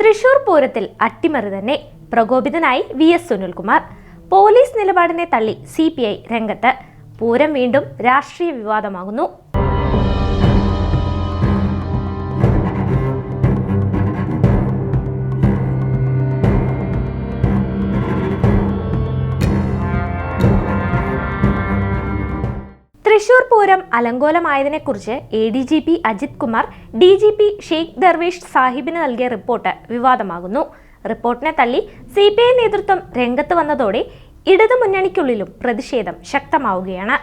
തൃശൂർ പൂരത്തിൽ അട്ടിമറി തന്നെ പ്രകോപിതനായി വി എസ് സുനിൽകുമാർ. പോലീസ് നിലപാടിനെ തള്ളി സി പി ഐ രംഗത്ത്. പൂരം വീണ്ടും രാഷ്ട്രീയ വിവാദമാകുന്നു. Thrissur Pooram അലങ്കോലമായതിനെക്കുറിച്ച് A D G P Ajith Kumar D G P Sheikh Darvesh സാഹിബിന് നൽകിയ റിപ്പോർട്ട് വിവാദമാകുന്നു. റിപ്പോർട്ടിനെ തള്ളി സി പി ഐ നേതൃത്വം രംഗത്ത് വന്നതോടെ ഇടതുമുന്നണിക്കുള്ളിലും പ്രതിഷേധം ശക്തമാവുകയാണ്.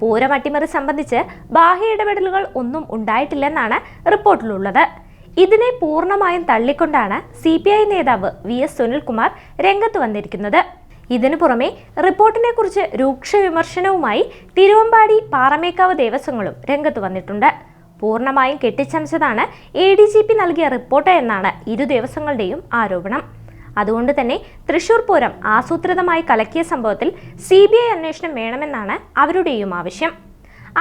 പൂരം അട്ടിമറി സംബന്ധിച്ച് ബാഹ്യ ഇടപെടലുകൾ ഒന്നും ഉണ്ടായിട്ടില്ലെന്നാണ് റിപ്പോർട്ടിലുള്ളത്. ഇതിനെ പൂർണമായും തള്ളിക്കൊണ്ടാണ് സി നേതാവ് വി എസ് സുനിൽകുമാർ രംഗത്ത് വന്നിരിക്കുന്നത്. ഇതിനു പുറമെ റിപ്പോർട്ടിനെ കുറിച്ച് രൂക്ഷ വിമർശനവുമായി തിരുവമ്പാടി പാറമേക്കാവ് ദേവസ്വങ്ങളും രംഗത്ത് വന്നിട്ടുണ്ട്. പൂർണമായും കെട്ടിച്ചമച്ചതാണ് എ ഡി ജി പി നൽകിയ റിപ്പോർട്ട് എന്നാണ് ഇരു ദേവസ്വങ്ങളുടെയും ആരോപണം. അതുകൊണ്ട് തന്നെ തൃശൂർ പൂരം ആസൂത്രിതമായി കലക്കിയ സംഭവത്തിൽ സി ബി ഐ അന്വേഷണം വേണമെന്നാണ് അവരുടെയും ആവശ്യം.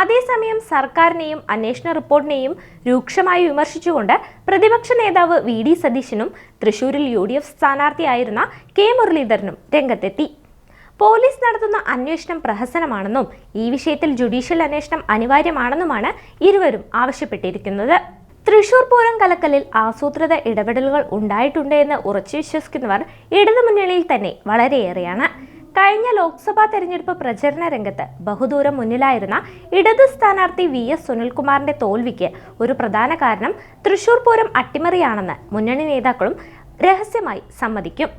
അതേസമയം സർക്കാരിനെയും അന്വേഷണ റിപ്പോർട്ടിനെയും രൂക്ഷമായി വിമർശിച്ചുകൊണ്ട് പ്രതിപക്ഷ നേതാവ് വി ഡി സതീശനും തൃശൂരിൽ യു ഡി എഫ് സ്ഥാനാർത്ഥിയായിരുന്ന കെ മുരളീധരനും രംഗത്തെത്തി. പോലീസ് നടത്തുന്ന അന്വേഷണം പ്രഹസനമാണെന്നും ഈ വിഷയത്തിൽ ജുഡീഷ്യൽ അന്വേഷണം അനിവാര്യമാണെന്നുമാണ് ഇരുവരും ആവശ്യപ്പെട്ടിരിക്കുന്നത്. തൃശൂർ പൂരം കലക്കലിൽ ആസൂത്രിത ഇടപെടലുകൾ ഉണ്ടായിട്ടുണ്ട് എന്ന് ഉറച്ചു വിശ്വസിക്കുന്നവർ ഇടതുമുന്നണിയിൽ തന്നെ വളരെയേറെയാണ്. കഴിഞ്ഞ ലോക്സഭാ തെരഞ്ഞെടുപ്പ് പ്രചരണ രംഗത്ത് ബഹുദൂരം മുന്നിലായിരുന്ന ഇടത് സ്ഥാനാർത്ഥി വി എസ് സുനിൽകുമാറിന്റെ തോൽവിക്ക് ഒരു പ്രധാന കാരണം തൃശൂർ പൂരം അട്ടിമറിയാണെന്ന് മുന്നണി നേതാക്കളും രഹസ്യമായി സമ്മതിക്കും.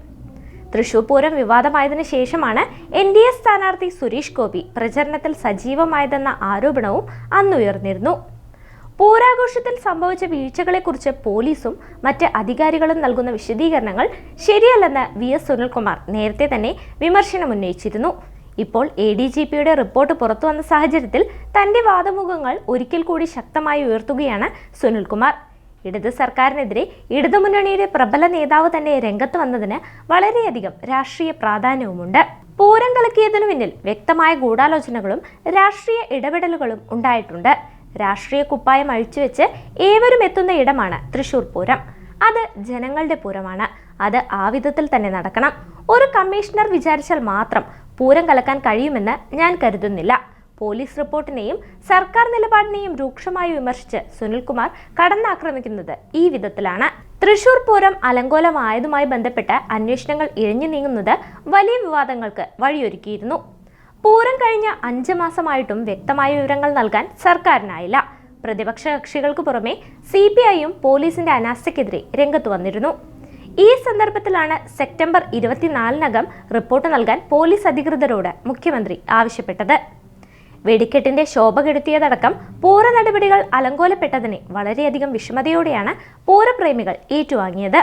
തൃശൂർ പൂരം വിവാദമായതിനു ശേഷമാണ് എൻ ഡി എ സ്ഥാനാർത്ഥി സുരേഷ് ഗോപി പ്രചരണത്തിൽ സജീവമായതെന്ന ആരോപണവും അന്നുയർന്നിരുന്നു. പൂരാഘോഷത്തിൽ സംഭവിച്ച വീഴ്ചകളെക്കുറിച്ച് പോലീസും മറ്റ് അധികാരികളും നൽകുന്ന വിശദീകരണങ്ങൾ ശരിയല്ലെന്ന് വി എസ് സുനിൽകുമാർ നേരത്തെ തന്നെ വിമർശനം ഉന്നയിച്ചിരുന്നു. ഇപ്പോൾ എ ഡി ജി പിയുടെ റിപ്പോർട്ട് പുറത്തുവന്ന സാഹചര്യത്തിൽ തന്റെ വാദമുഖങ്ങൾ ഒരിക്കൽ കൂടി ശക്തമായി ഉയർത്തുകയാണ് സുനിൽകുമാർ. ഇടത് സർക്കാരിനെതിരെ ഇടതുമുന്നണിയുടെ പ്രബല നേതാവ് തന്നെ രംഗത്ത് വന്നതിന് വളരെയധികം രാഷ്ട്രീയ പ്രാധാന്യവുമുണ്ട്. പൂരം കലക്കിയതിനു പിന്നിൽ വ്യക്തമായ ഗൂഢാലോചനകളും രാഷ്ട്രീയ ഇടപെടലുകളും ഉണ്ടായിട്ടുണ്ട്. രാഷ്ട്രീയ കുപ്പായം അഴിച്ചുവെച്ച് ഏവരും എത്തുന്ന ഇടമാണ് തൃശൂർ പൂരം. അത് ജനങ്ങളുടെ പൂരമാണ്. അത് ആ വിധത്തിൽ തന്നെ നടക്കണം. ഒരു കമ്മീഷണർ വിചാരിച്ചാൽ മാത്രം പൂരം കലക്കാൻ കഴിയുമെന്ന് ഞാൻ കരുതുന്നില്ല. പോലീസ് റിപ്പോർട്ടിനെയും സർക്കാർ നിലപാടിനെയും രൂക്ഷമായി വിമർശിച്ച് സുനിൽകുമാർ കടന്നാക്രമിക്കുന്നത് ഈ വിധത്തിലാണ്. തൃശൂർ പൂരം അലങ്കോലമായതുമായി ബന്ധപ്പെട്ട് അന്വേഷണങ്ങൾ ഇഴഞ്ഞു നീങ്ങുന്നത് വലിയ വിവാദങ്ങൾക്ക് വഴിയൊരുക്കിയിരുന്നു. പൂരം കഴിഞ്ഞ അഞ്ച് മാസമായിട്ടും വ്യക്തമായ വിവരങ്ങൾ നൽകാൻ സർക്കാരിനായില്ല. പ്രതിപക്ഷ കക്ഷികൾക്ക് പുറമെ സി പി ഐയും പോലീസിന്റെ അനാസ്ഥയ്ക്കെതിരെ രംഗത്ത് വന്നിരുന്നു. ഈ സന്ദർഭത്തിലാണ് സെപ്റ്റംബർ ഇരുപത്തിനാലിനകം റിപ്പോർട്ട് നൽകാൻ പോലീസ് അധികൃതരോട് മുഖ്യമന്ത്രി ആവശ്യപ്പെട്ടത്. വെടിക്കെട്ടിന്റെ ശോഭ കെടുത്തിയതടക്കം പൂര നടപടികൾ അലങ്കോലപ്പെട്ടതിനെ വളരെയധികം വിഷമതയോടെയാണ് പൂരപ്രേമികൾ ഏറ്റുവാങ്ങിയത്.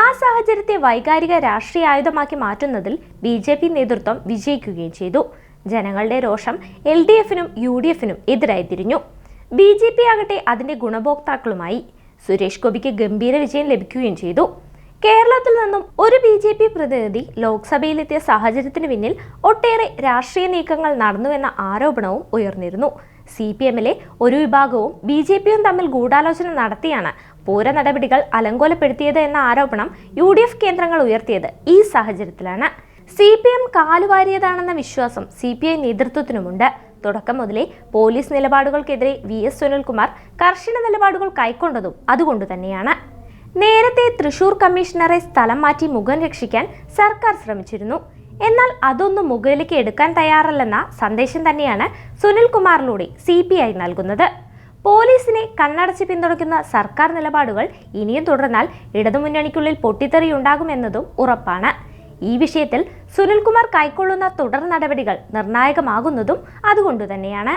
ആ സാഹചര്യത്തെ വൈകാരിക രാഷ്ട്രീയ ആയുധമാക്കി മാറ്റുന്നതിൽ ബി ജെ പി നേതൃത്വം വിജയിക്കുകയും ചെയ്തു. ജനങ്ങളുടെ രോഷം എൽ ഡി എഫിനും യു ഡി എഫിനും എതിരായി തിരിഞ്ഞു. ബി ജെ പി ആകട്ടെ അതിന്റെ ഗുണഭോക്താക്കളുമായി സുരേഷ് ഗോപിക്ക് ഗംഭീര വിജയം ലഭിക്കുകയും ചെയ്തു. കേരളത്തിൽ നിന്നും ഒരു ബി ജെ പി പ്രതിനിധി ലോക്സഭയിലെത്തിയ സാഹചര്യത്തിന് പിന്നിൽ ഒട്ടേറെ രാഷ്ട്രീയ നീക്കങ്ങൾ നടന്നുവെന്ന ആരോപണവും ഉയർന്നിരുന്നു. സി പി എമ്മിലെ ഒരു വിഭാഗവും ബി ജെ പിയും തമ്മിൽ ഗൂഢാലോചന നടത്തിയാണ് പൂര നടപടികൾ അലങ്കോലപ്പെടുത്തിയത് എന്ന ആരോപണം യു ഡി എഫ് കേന്ദ്രങ്ങൾ ഉയർത്തിയത് ഈ സാഹചര്യത്തിലാണ്. സി പി എം കാലുവാരിയതാണെന്ന വിശ്വാസം സി പി ഐ നേതൃത്വത്തിനുമുണ്ട്. തുടക്കം മുതലേ പോലീസ് നിലപാടുകൾക്കെതിരെ വി എസ് സുനിൽകുമാർ കർശന നിലപാടുകൾ കൈക്കൊണ്ടതും അതുകൊണ്ട് തന്നെയാണ്. നേരത്തെ തൃശൂർ കമ്മീഷണറെ സ്ഥലം മാറ്റി മുഖം രക്ഷിക്കാൻ സർക്കാർ ശ്രമിച്ചിരുന്നു. എന്നാൽ അതൊന്നും മുകളിലേക്ക് എടുക്കാൻ തയ്യാറല്ലെന്ന സന്ദേശം തന്നെയാണ് സുനിൽകുമാറിലൂടെ സി പി ഐ നൽകുന്നത്. പോലീസിനെ കണ്ണടച്ച് പിന്തുണയ്ക്കുന്ന സർക്കാർ നിലപാടുകൾ ഇനിയും തുടർന്നാൽ ഇടതുമുന്നണിക്കുള്ളിൽ പൊട്ടിത്തെറിയുണ്ടാകുമെന്നതും ഉറപ്പാണ്. ഈ വിഷയത്തിൽ സുനിൽകുമാർ കൈക്കൊള്ളുന്ന തുടർ നടപടികൾ നിർണായകമാകുന്നതും അതുകൊണ്ടു തന്നെയാണ്